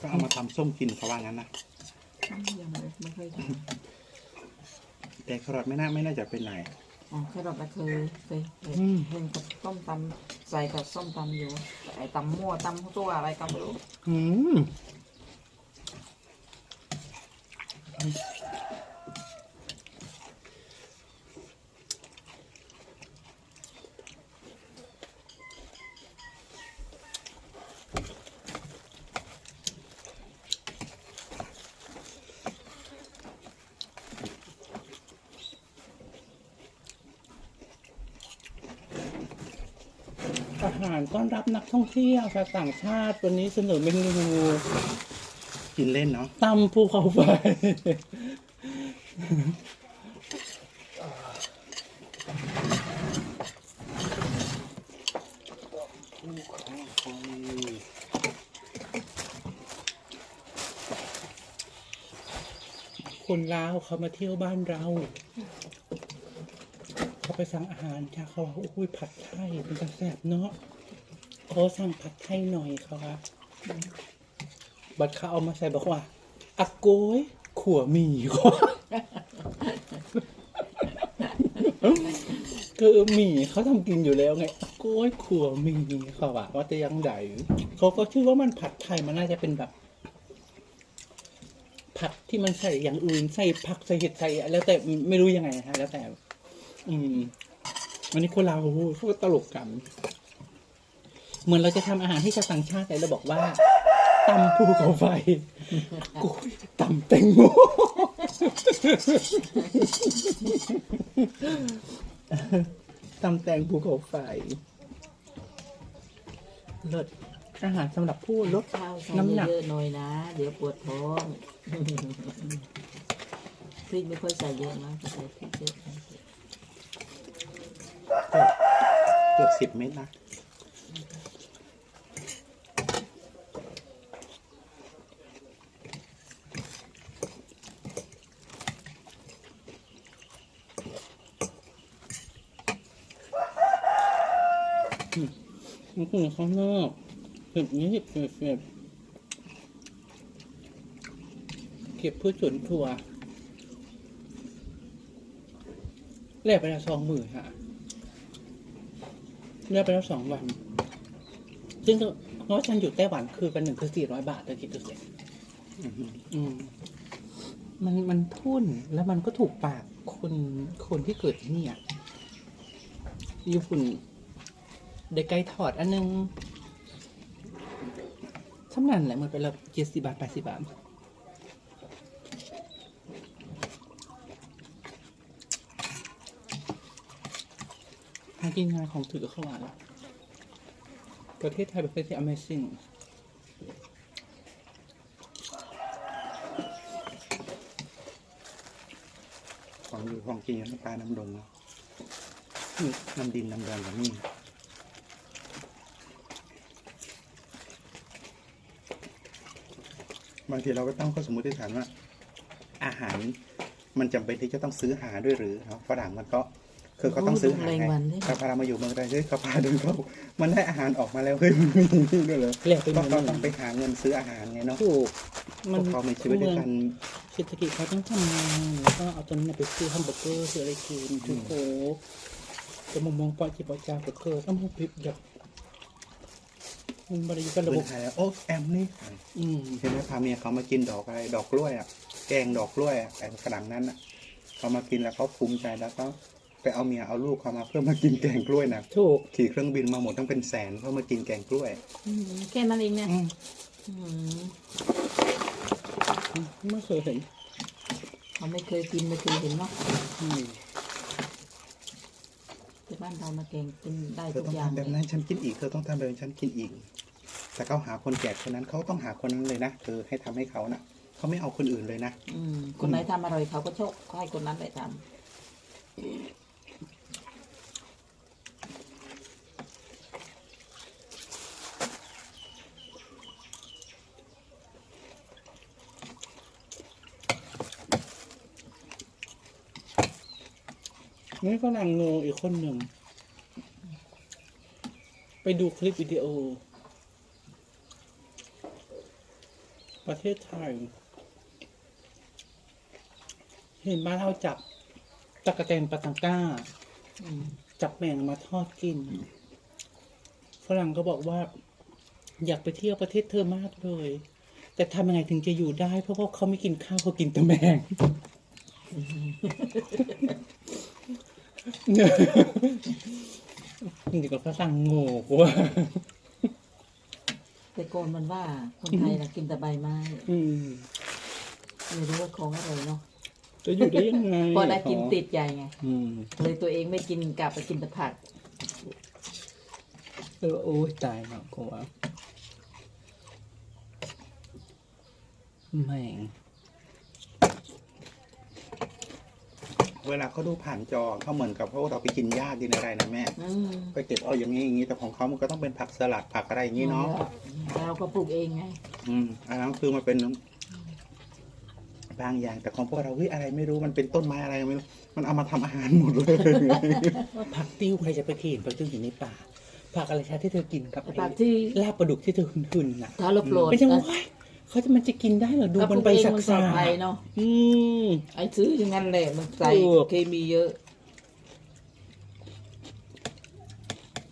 ก็เอามาทำส้มกินเขาว่างั้นนะยังไม่ไม่เคยทแต่แครอทไม่น่าไม่น่าจะเป็นไรำอ๋อแค่เราไปเคยเคยเคยอืมเห็นกับส้มตำใส่กับส้มตำอยู่แต่ไอ้ตำมั่วตำตัวอะไรก็ไม่รู้อืม อาหารต้อนรับนักท่องเที่ยวชาวต่างชาติ วันนี้เสนอเมนูกินเล่นเนาะตำภูเขาไฟคนลาวเขามาเที่ยวบ้านเราเขา ไปสั่งอาหารจ้าเขาว่าอุ้ยผัดไทยเป็นตาแซ่บเนาะขอสั่งผัดไทยหน่อยเขาว่าบัดเขาเอามาใส่บอกว่าอาโกยขัวหมี่เขาคือหมี่เขาทำกินอยู่แล้วไงอาโกยขัวหมี่เขาว่าว่าจะยังไงเขาก็ชื่อว่ามันผัดไทยมันน่าจะเป็นแบบ ผัดที่มันใส่อย่างอื่นใส่ผักใส่เห็ดใส่แล้วแต่ไม่รู้ยังไงนะฮะแล้วแต่ อืมวันนี้คนเราเขาก็ตลกกัน เหมือนเราจะทำอาหารให้ชาวต่างชาติแต่เราบอกว่าตำภูเขาไฟกูตำแตงโมตำแตงภูเขาไฟเลิศอาหารสำหรับผู้ลด ข้าวใส่น้ำหนัก เยอะๆหน่อยนะ เดี๋ยวปวดท้องพริกไม่ค่อยใส่เยอะนะใส่พริกเยอะ เกือบสิบเม็ดนะมันคือข้างนอกเก็บนี้เก็บเก็บเก็บเพื่อสวนครัวแลกไปล้วสองหมื่นค่ะ แลกไปแล้วสองวัน ซึ่งก็เพราะว่าฉันอยู่ไต้หวันคือกันหนึ่งคือสี่ร้อยบาทแต่คิดดูสิอืมมันมันทุ่นแล้วมันก็ถูกปากคนคนที่เกิดที่เนี่ยญี่ปุ่นเด็กไก่ถอดอันนึงสำนันแหละมันเป็นละเจ็ดสิบาทแปดสิบาท หากินงานของถือเข้ามาแล้วประเทศไทยเป็นประเทศที่ Amazing ของอยู่ของกินน้ำปลาน้ำดงนะน้ำดินน้ำดอนกับนี่บางทีเราก็ต้องข้อสมมติฐานว่า อาหารมันจำเป็นที่จะต้องซื้อหาด้วยหรือฝรั่งมันก็ คือเขาต้องซื้อหาแรงไงวันด้วยถ้าพาเรามาอยู่เมืองไทยเฮ้ยเขาพาเดินเข้ามันได้อาหารออกมาแล้วเฮ้ยมันมีนี่ด้วยเหรอเรียกไปก็หมดเขาเลต้องยไปหาเงินซื้ออาหารไงเนาะถูกพวกเขามีชีวิตด้วยกันเศรษฐกิจเขาต้องทำงานแล้วก็เอาตัวนี้ไปซื้อแฮมเบอร์เกอร์ซื้ออะไรกินทุกโคจะมามองปอจิปอจาเบอร์เกอร์ต้องมาพิบแบบมันบริยุกันระเมืบอบงไทยแล้วโอ้แอมนี่อืมเห็นไหมพาเมียเขามากินดอกอะไรดอกกล้วยอะแกงดอกกล้วยอะไอ้กระดังนั้นอะเขามากินแล้วเขาภูมิใจแล้วก็ ไปเอาเมียเอาลูกเขามาเพื่อมากินแกงกล้วยนะถูกขี่เครื่องบินมาหมดต้องเป็นแสนเพื่อมากินแกงกล้วยอืมแค่นั้นเองเนี่ยอืมอืมไม่เคยเห็นเขาไม่เคยกินไม่เคยเห็นเนาะอืมแต่บ้านเรามาแกงกินได้เธทุอกต้องอย่างทำแบบนั้นฉันกินอีกเธอต้องทำแบบนั้นฉันกินอีก แต่เขาหาคนแก่คนนั้นเขาต้องหาคนนั้นเลยนะเธอให้ทำให้เขานะเขาไม่เอาคนอื่นเลยนะ อืมคนไหนทำอร่อยเขาก็โชคให้คนนั้นได้ท นี่ฝรั่งโงอีกคนหนึ่ง ไปดูคลิปวิดีโอ ประเทศไทย เห็นบ้านเราจับตะกะแตนปาตังก้า จับแมงมาทอดกิน ฝรั่งก็บอกว่า อยากไปเที่ยวประเทศเธอมากเลย แต่ทำยังไงถึงจะอยู่ได้ เพราะว่าเขาไม่กินข้าวเขากินแต่แมง จริงๆก็ฝรั่งโง่กว่าแต่ก่อนมันว่าคนไทยนะกินแต่ใบไม้อืมไม่รู้ว่าของอะไรเนาะจะอยู่ได้ยังไงพอได้กินติดใจไงอืมเลยตัวเองไม่กินกลับไปกินแต่ผักเออโอ้ยตายแล้วกูว่าแม่ง เวลาเขาดูผ่านจอเขาเหมือนกับพวกเราไปกินหญ้ากินอะไรนะแม่อืมไปเก็บเอาอย่างนี้อย่างนี้แต่ของเขามันก็ต้องเป็นผักสลัดผักอะไรอย่างนี้เนาะเราก็ปลูกเองไง อืมอันนั้นคือมันเป็นบางอย่างแต่ของพวกเราเฮ้ยอะไรไม่รู้มันเป็นต้นไม้อะไรไม่รู้มันเอามาทำอาหารหมดเลยผักติ้วใครจะไปกินผักติ้วอยู่ในป่าผักอะไรชาที่เธอกินครับผักที่ ลาบปลาดุกที่เธอหืนๆน่ะถ้าเราโปรดไม่ใช่ว่าว้าย เขาจะมันจะกินได้เหรอดูมันไปสักสสาไปเนาะอืมไอ้ซื้ออย่างนั้นแหละมันใส่ถูกเคมีเยอะ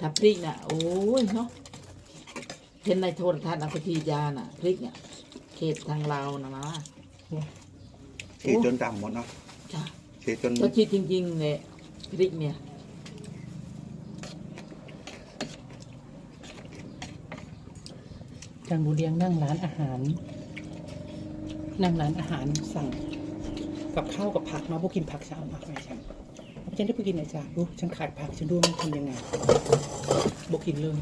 ถ้าพริกน่ะ โอ้ยเนาะเห็นในโทรทัศน์อัคทียาน่ะพริกเนี่ยเขตทางลาวนะนะฉีดจนดำหมดเนาะจ้ะฉีดจนก็คิดจริงๆเลยพริกเนี่ย จานบูเลียงนั่งร้านอาหาร นั่งร้านอาหารสั่ง กับข้าวกับผักเนาะพวกกินผักเช้าผักอะไรฉันฉันได้ไปกินอะไรจ้าดูฉันขาดผักฉันดูมันทำยังไงบกินเลย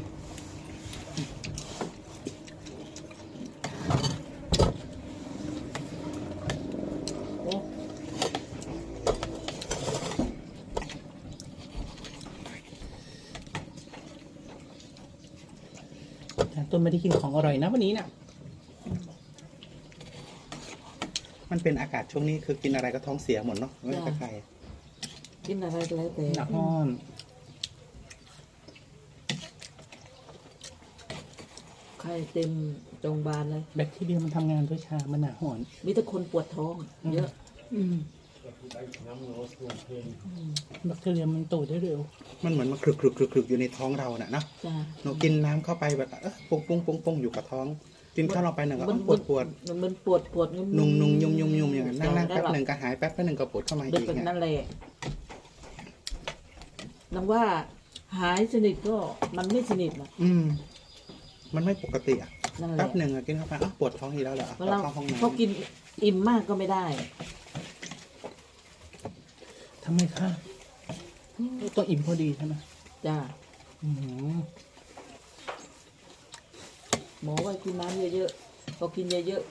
โอ้ จาน ต้นไม่ได้กินของอร่อยนะวันนี้น่ะมันเป็นอากาศช่วงนี้คือกินอะไรก็ท้องเสียหมดเนาะไม่ใช่ใครกินอะไรก็แล้วแต่หนักห้อนไข่เต็มโรงพยาบาลเลยแบคทีเรียมันทำงานด้วยชามันหนาหอน มีแต่คนปวดท้อง เยอะ อืม แบคทีเรียมันโตได้เร็วมันเหมือนมันคลึกคลึกคลึกคลึกอยู่ในท้องเราน่ะเนาะจ้าหนูกินน้ำเข้าไปแบบเออปุ้งปุ้งปุ้งปุ้งอยู่กับท้อง กินข้าวเราไปหนึ่งก็ปวดปวดมันมันปวดปวดงุ้มนุ่งนุ่งยุ่มยุ่มยุ่มอย่างนั้นนั่งนั่งได้แป๊บรอหนึ่งก็หายแป๊บแป๊บหนึ่งก็ปวดเข้ามาเด็กอีกเป็นเนี่ยนั่นแหละนังว่าหายสนิทก็มันไม่สนิทนะอืม มันไม่ปกติอะนั่นแหแป๊ละบหนึ่งอะกินเข้าไปอ้าวปวดท้องอีกแล้วเหรอเวลาเข้าห้องเขาน้ำกินอิ่มมากก็ไม่ได้ ทำไมคะต้องอิ่มพอดีใช่ไหมจ้าอืมหมอว่ากินน้ำเยอะๆพอกินเยอะ